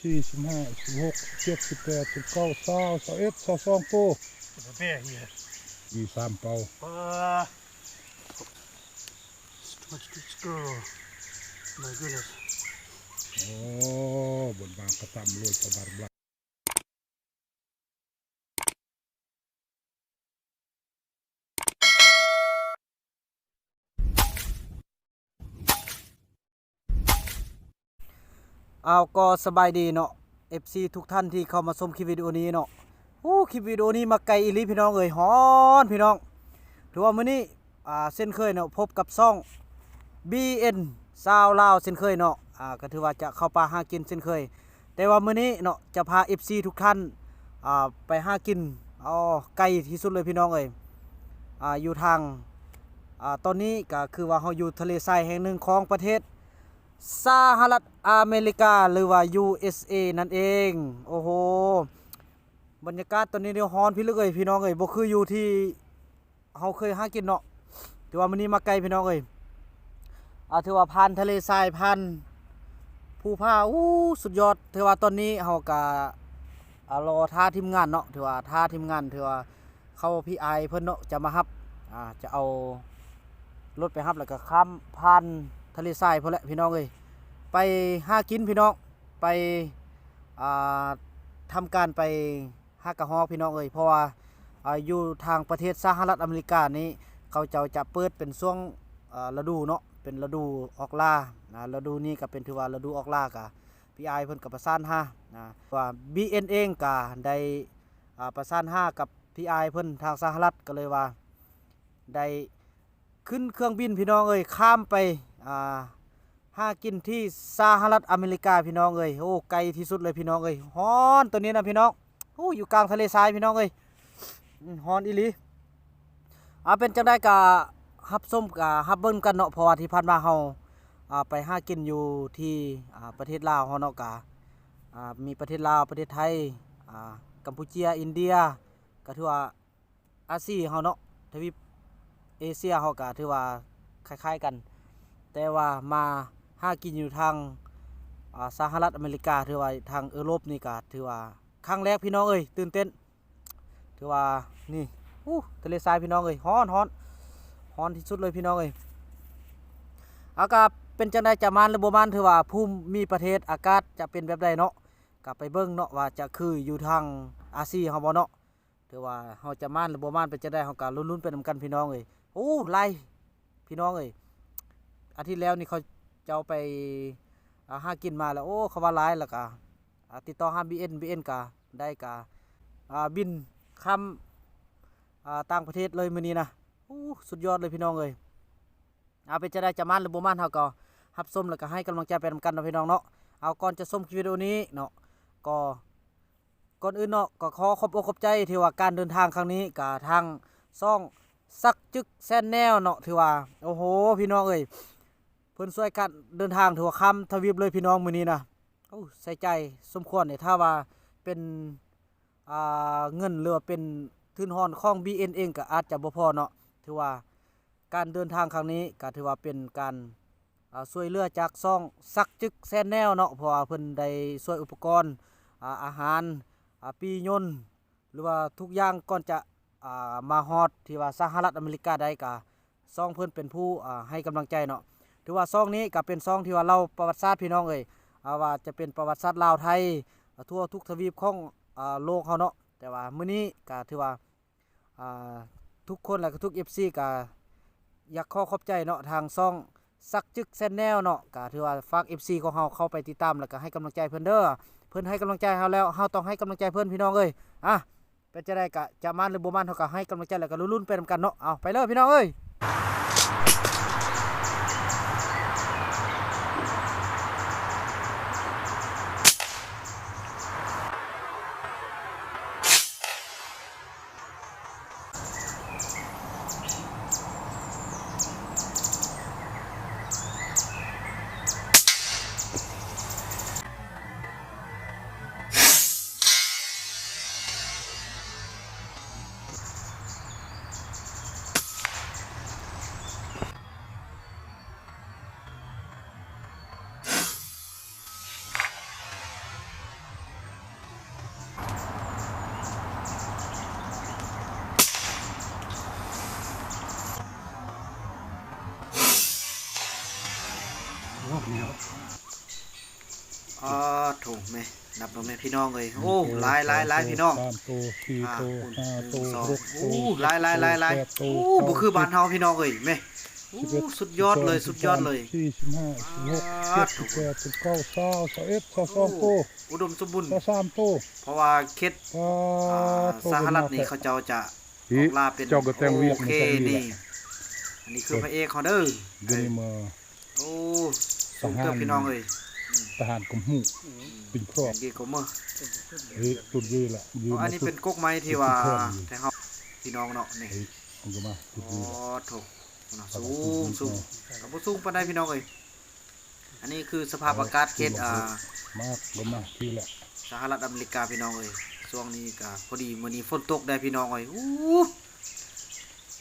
สี่สิบห้าสิบหกเจ็ดสิบแปดสิบเก้าสาวสาวเอ็ดสาวสองตัว It's a bear here. มีสามเป่า Uh, it's too much to screw. My goodness. โอ้บนบางกระตำรวยประบาร์บลา เอาก็สบายดีเนาะ FC ทุกท่านที่เข้ามาชมคลิปวิดีโอนี้เนาะโอ้คลิปวิดีโอนี้มาไกลอีลีพี่น้องเอ้ยฮ้อนพี่น้องถือว่ามื้อนี้อ่าเส้นเคยเนาะพบกับซ่อง BN ซาวลาวเส้นเคยเนาะอ่าก็ถือว่าจะเข้าป่าหากินเส้นเคย แต่ว่ามื้อนี้เนาะจะพา FC ทุกท่านอ่าไปหากินอ๋อไกลที่สุดเลยพี่น้องเอ้ยอ่าอยู่ทางอ่าตอนนี้ก็คือว่าเฮาอยู่ทะเลทรายแห่งหนึ่งของประเทศ สหรัฐอเมริกาหรือว่า USA นั่นเอง โอ้โห บรรยากาศตอนนี้เดียวฮอนพี่ลึกเอ้ยพี่น้องเอ้ยบ่คืออยู่ที่เฮาเคยหากินเนาะถือว่ามื้อนี้มาไกลพี่น้องเอ้ยอ่าถือว่าผ่านทะเลทรายผ่านภูผาอู้สุดยอดถือว่าตอนนี้เฮาก็รอท่าทีมงานเนาะถือว่าท่าทีมงานถือว่าเข้าพี่ไอเพิ่นเนาะจะมารับอ่าจะเอารถไปรับแล้วก็ข้ามผ่าน ทะเลทรายพุ่นแหละพี่น้องเอ้ยไปห้ากินพี่น้องไปอ่าทำการไปห้ากระฮอกพี่น้องเอ้ยเพราะว่าอาอยู่ทางประเทศสหรัฐอเมริกานี้เขาเจ้าจะเปิดเป็นช่วงฤดูเนาะเป็นฤดูออกล่านะฤดูนี้ก็เป็นถือว่าฤดูออกล่ากะพี่ไอเพิ่นกับประสานห้านะว่า BN เอ็นเองก็ได้ประสานห้ากับพี่ไอเพิ่นทางสหรัฐก็เลยว่าได้ขึ้นเครื่องบินพี่น้องเอ้ยข้ามไป อ่าหากินที่สหรัฐอเมริกาพี่น้องเอ้ยโอ้ไกลที่สุดเลยพี่น้องเอ้ยฮอนตัวนี้นะพี่น้องโอ้อยู่กลางทะเลทรายพี่น้องเอ้ยฮอนอีลีอ่าเป็นจังได้กะฮับส้มกะฮับเบิ้งกันเนาะเพราะว่าที่ผ่านมาเฮาอ่าไปห้ากินอยู่ที่อ่าประเทศลาวเฮาเนาะกะอ่ามีประเทศลาวประเทศไทยอ่ากัมพูชีอินเดียก็ถือว่าอาเซียนเฮาเนาะทวีปเอเชียเฮาก็ถือว่าคล้ายๆกัน แต่ว่ามาหากินอยู่ทางสหรัฐอเมริกาถือว่าทางยุโรปนี่ก็ถือว่าครั้งแรกพี่น้องเอ้ยตื่นเต้นถือว่านี่อู้ทะเลทรายพี่น้องเอ้ยฮ้อนฮ้อนฮ้อนที่สุดเลยพี่น้องเอ้ยอากาศเป็นจังไดจะมานหรือบ่มานถือว่าภูมิมีประเทศอากาศจะเป็นแบบใดเนาะกลับไปเบิ่งเนาะว่าจะคืออยู่ทางอาเซียนเฮาบ่เนาะถือว่าเฮาจะมานหรือบ่มานเป็นจังไดเฮาก็ลุ้นๆไปนํกันพี่น้องเอ้ยโอ้ไล่พี่น้องเอ้ย อาทิตย์แล้วนี่เขาจะเอาไปอาหากินมาแล้วโอ้เขาว่าร้ายแล้วก็อ่าติดต่อห้า BN BN ก็ได้ก็อ่าบินข้ามต่างประเทศเลยมื้อนี้นะโอ้สุดยอดเลยพี่น้องเอ้ยเอาเป็นจะได้จะมันหรือบ่มันเฮาก็รับชมแล้วก็ให้กำลังใจไปนำกันนะพี่น้องเนาะเอาก่อนจะชมคลิปวิดีโอนี้เนาะก็ก่อนอื่นเนาะก็ขอขอบอกขอบใจที่ว่าการเดินทางครั้งนี้กับทางซ่องสักจึกแซนแนวเนาะถือว่าโอ้โหพี่น้องเอ้ย พิ่นช่วยกันเดินทางถือว่าคำทวีปเลยพี่น้องมื้อนี้นะโอ้ใส่ใจสมควรเนี่ยถ้าว่าเป็นอ่าเงินหรือว่าเป็นทุนหอนของ BN เองก็อาจจะบ่พอเนาะถือว่าการเดินทางครั้งนี้ก็ถือว่าเป็นการช่วยเหลือจากซ่องซักจึกแซนแนวเนาะเพราะว่าเพิ่นได้ช่วยอุปกรณ์อาอาหารปียนหรือว่าทุกอย่างก่อนจะามาฮอดที่ว่าสหรัฐอเมริกาได้ก็ซ่องเพิ่นเป็นผู้ให้กำลังใจเนาะ ถือว่าซองนี้ก็เป็นซองที่ว่าเล่าประวัติศาสตร์พี่น้องเอ้ยอ่าว่าจะเป็นประวัติศาสตร์ลาวไทยทั่วทุกทวีปของอ่าโลกเขาเนาะแต่ว่ามื้อนี้ก็ถือว่าทุกคนและทุก FC ก็อยากขอขอบใจเนาะทางซองสักจึกแซนแนลเนาะก็ถือว่าฝาก FC ของเฮาเข้าไปติดตามแล้วก็ให้กำลังใจเพิ่นเด้อเพิ่นให้กำลังใจเฮาแล้วเฮาต้องให้กำลังใจเพิ่นพี่น้องเอ้ยอะเป็นจะได้ก็จะมันหรือบ่มันเฮาก็ให้กำลังใจแล้วก็ลุ้นๆไปนํกันเนาะเอาไปเลยพี่น้องเอ้ย อ่าถูกไหมนับลงไหมพี่น้องเลยโอ้หลายหลายหลายพี่น้องสามตัวสี่อ่าตัวคุณห้าหตันึ่วงสองหกตัโอ้วหลายหลายหลายหลายแปดตัวโอ้บ่คือบ้านเฮาพี่น้องเอ้ยแม่โอ้สุดยอดเลยสุดยอดเลยสี่สิบห้าสิบหกเจ็ดสิบแปดสิบเก้าสาวสาวเอ็ดสาวสองตัวอุดมสมบูรณ์สาวสามตัวเพราะว่าเคสอ่าอ่าตัวสหรัฐนี่เขาเจ้าจะออีอกลาเป็นเจ้าก็แต่งเวียกโอมันเคจะดีนี่แหละอันนี้คือพระเอกเขาเด้อเดี๋ยวนี้มาโอ้สูงเติบพี่น้องเอ้ย ทหารกรมหูเป็นครอบดีกว่ามื้อเฮ้ยตุดยืนละยืนอ๋ออันนี้เป็นกกไม้ที่ว่าแต่เฮาพี่น้องเนาะนี่เฮ้ยมันก็มาตุดอ๋อยืนละถูกสูงสูงกับบ่สูงปานใดพี่น้องเอ้ยอันนี้คือสภาพอากาศเขตอ่ามากก็มาที่ละสหรัฐอเมริกาพี่น้องเอ้ยช่วงนี้ก็พอดีมื้อนี้ฝนตกได้พี่น้องเอ้ยอู้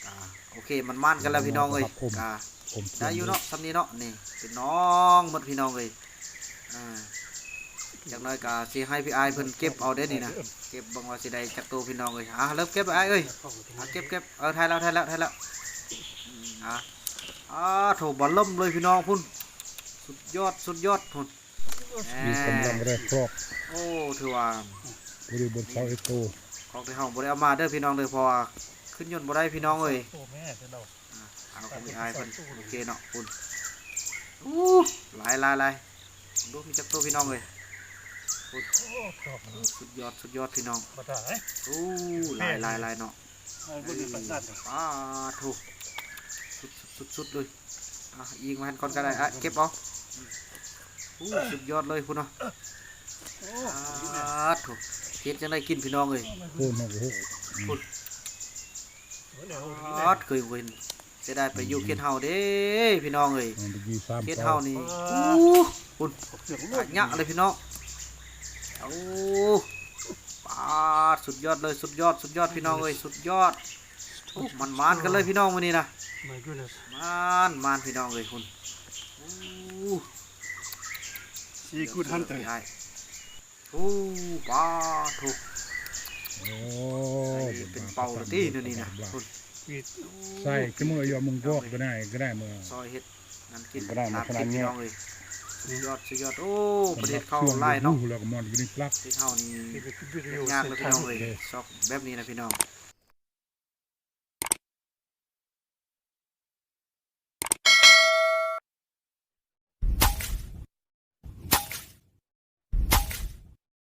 อ่าโอเคมันม่านกันแล้วพี่น้องเอ้ยกาผมได้อยู่เนาะสำนี้เนาะนี่เป็นน้องหมดพี่น้องเอ้ย อ่าจากน้อยก็สิให้พี่อายเพิ่นเก็บเอาได้นี่นะเก็บเบิ่งว่าสิได้จักตัวพี่น้องเอ้ยอะเริ่มเก็บไปอ้ายเอ้ยอะเก็บเก็บเออถ่ายแล้วถ่ายแล้วถ่ายแล้วอืมอะอ่าโถบอลล่มเลยพี่น้องพุ่นสุดยอดสุดยอดพุ่นแหมีกำลังมแรกครอบโอ้ถือว่า บริบทเสาเอโตของที่เฮาบ่ได้เอามาเด้อพี่น้องเด้อเพราะว่าขึ้นยนต์บ่ได้พี่น้องเอ้ย Oh man, det är เอาของพี่อายเพิ่นโอเคเนาะคุณอู้หลายหลายหลาย ดูมีจักตัวพี่น้องเลยสุดยอดสุดยอดพี่น้อง Vad är det? อู้หลายหลายหลายเนาะ Jag går in på snabbt. ป้าถูกสุดสุดสุดเลยอะยิงมาหันก่อนก็ได้อะเก็บเอาอู้สุดยอดเลยคุณเนาะอ่าถูกเฮ็ดจังได้กินพี่น้องเลยโค่นมาโอ้โหออดเคยเห็น เสียดายไปอยู่เขตเฮาเด้พี่น้องเอ้ยมันไปยีสามเขตเสาเฮานี่อู้คุณอัดยะเลยพี่น้องโอ้ปาดสุดยอดเลยสุดยอดสุดยอดพี่น้องเอ้ยสุดยอดโอ้มันมานกันเลยพี่น้องวันนี้นะ My goodness. มานมานพี่น้องเอ้ยคุณโอ้ See good hunter. ใช่โอ้ปาดถูกโอ้เป็นเป่าเลยที่นี่นี่นะคุณ Sweet. ใส่ก็มือยอมมึงรอกก็ได้ก็ได้มือ ซอยเฮ็ดนั่นกินก็ได้มาลาบขนากิดนนี้ พี่น้องเอ้ยสุดยอดสุดยอดโอ้ประเทศเข้าไล่เนาะแล้วก็มอนอยู่ในปลัก ที่เท่านี้ Det är good ยากเลยพี่น้องเลยชอบแบบนี้นะพี่น้อง